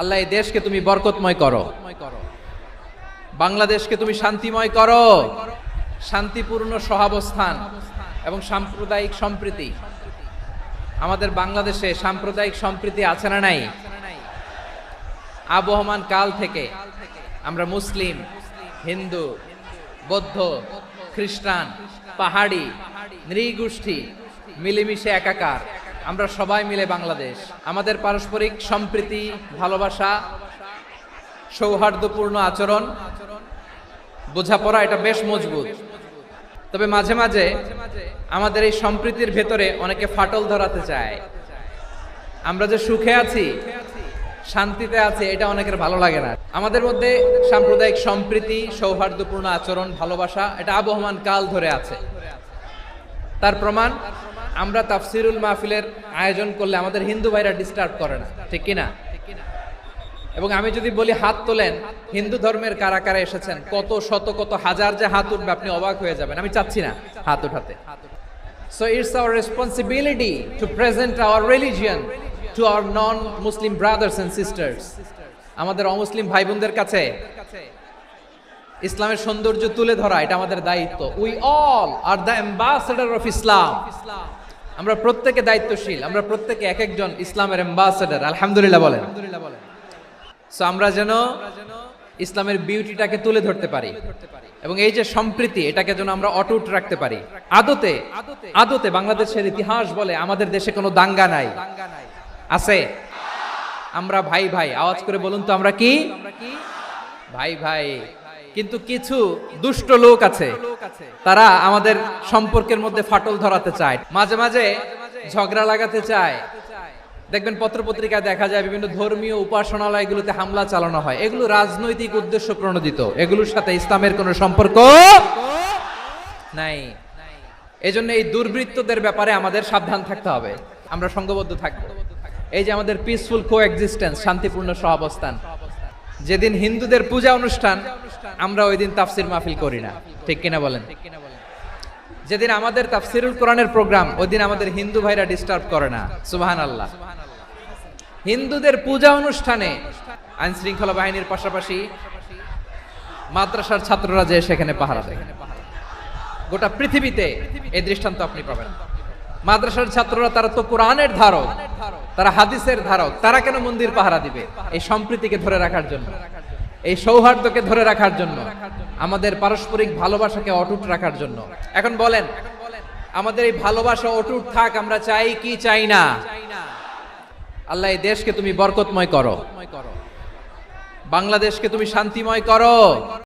আল্লাহ, এই দেশকে তুমি বরকতময় করো। বাংলাদেশকে তুমি শান্তিময় করো। শান্তিপূর্ণ সহাবস্থান এবং সাম্প্রদায়িক সম্প্রীতি। আমাদের বাংলাদেশে সাম্প্রদায়িক সম্প্রীতি আছে না নাই? আবহমান কাল থেকে আমরা মুসলিম, হিন্দু, বৌদ্ধ, খ্রিস্টান, পাহাড়ি, নৃগোষ্ঠী মিলেমিশে একাকার। আমরা সবাই মিলে বাংলাদেশ। আমাদের পারস্পরিক সম্প্রীতি, ভালোবাসা, সৌহার্দ্যপূর্ণ আচরণ, বোঝাপড়া, এটা বেশ মজবুত। তবে মাঝে মাঝে আমাদের এই সম্প্রীতির ভেতরে অনেকে ফাটল ধরাতে চায়। আমরা যে সুখে আছি, শান্তিতে আছি, এটা অনেকের ভালো লাগে না। আমাদের মধ্যে সাম্প্রদায়িক সম্প্রীতি, সৌহার্দ্যপূর্ণ আচরণ, ভালোবাসা, এটা আবহমান কাল ধরে আছে। তার প্রমাণ আমরা তাফসিরুল মাহফিলের আয়োজন করলে আমাদের হিন্দু ভাইরা ডিস্টার্ব করে না, ঠিক কিনা? এবং আমি যদি বলি হাত তোলেন, হিন্দু ধর্মের কারা কারা এসেছেন, কত শত, কত হাজার যে হাত উঠবে, আপনি অবাক হয়ে যাবেন। আমি চাচ্ছি না হাত উঠাতে। So it's our responsibility to present our religion to our non Muslim brothers and sisters আমাদের অমুসলিম ভাই বোনদের কাছে ইসলামের সৌন্দর্য তুলে ধরা, এটা আমাদের দায়িত্ব। We all are the ambassador of Islam আমরা প্রত্যেকে দায়িত্বশীল, আমরা প্রত্যেকে এক একজন ইসলামের অ্যাম্বাসেডার আলহামদুলিল্লাহ বলেন। সো আমরা যেন ইসলামের বিউটিটাকে তুলে ধরতে পারি এবং এই যে সম্প্রীতি, এটাকে যেন আমরা অটুট রাখতে পারি। আদতে আদতে বাংলাদেশের ইতিহাস বলে আমাদের দেশে কোনো দাঙ্গা নাই। আছে? আমরা ভাই ভাই, আওয়াজ করে বলুন তো আমরা কি? ভাই ভাই। কিন্তু কিছু দুষ্ট লোক আছে। তারা আমাদের সম্পর্কের মধ্যে ফাটল ধরাতে চায়। মাঝে মাঝে ঝগড়া লাগাতে চায়। দেখবেন পত্রপত্রিকায় দেখা যায় বিভিন্ন ধর্মীয় উপাসনালয়গুলোতে হামলা চালানো হয়। এগুলো রাজনৈতিক উদ্দেশ্য প্রণোদিত। এগুলোর সাথে ইসলামের কোনো সম্পর্ক নাই। এজন্য এই দুর্বৃত্তদের ব্যাপারে আমাদের সাবধান থাকতে হবে। আমরা সঙ্গবদ্ধ থাকব। এই যে আমাদের পিসফুল কো এক্সিস্টেন্স শান্তিপূর্ণ সহাবস্থান। যেদিন হিন্দুদের পূজা অনুষ্ঠান আমরা ওই দিন তাফসির মাহফিল করি না। ঠিক কিনা বলেন? যেদিন আমাদের তাফসিরুল কোরআনের প্রোগ্রাম, ওই দিন আমাদের হিন্দু ভাইরা ডিস্টার্ব করে না। সুবাহান আল্লাহ হিন্দুদের পূজা অনুষ্ঠানে আইন শৃঙ্খলা বাহিনীর পাশাপাশি মাদ্রাসার ছাত্ররা যে সেখানে পাহারা দেয়। গোটা পৃথিবীতে এই দৃষ্টান্ত আপনি পাবেন। মাদ্রাসার ছাত্ররা তারা তো কোরআনের ধারক, তারা হাদিসের ধারক, তারা কেন মন্দির পাহারা দিবে? এই সম্প্রীতিকে ধরে রাখার জন্য। এই সৌহার্দ্যকে ধরে রাখার জন্য, আমাদের পারস্পরিক ভালোবাসাকে অটুট রাখার জন্য। এখন বলেন, আমাদের এই ভালোবাসা অটুট থাক, আমরা চাই কি চাই না? আল্লাহ, এই দেশকে তুমি বরকতময় করো। বাংলাদেশকে তুমি শান্তিময় করো।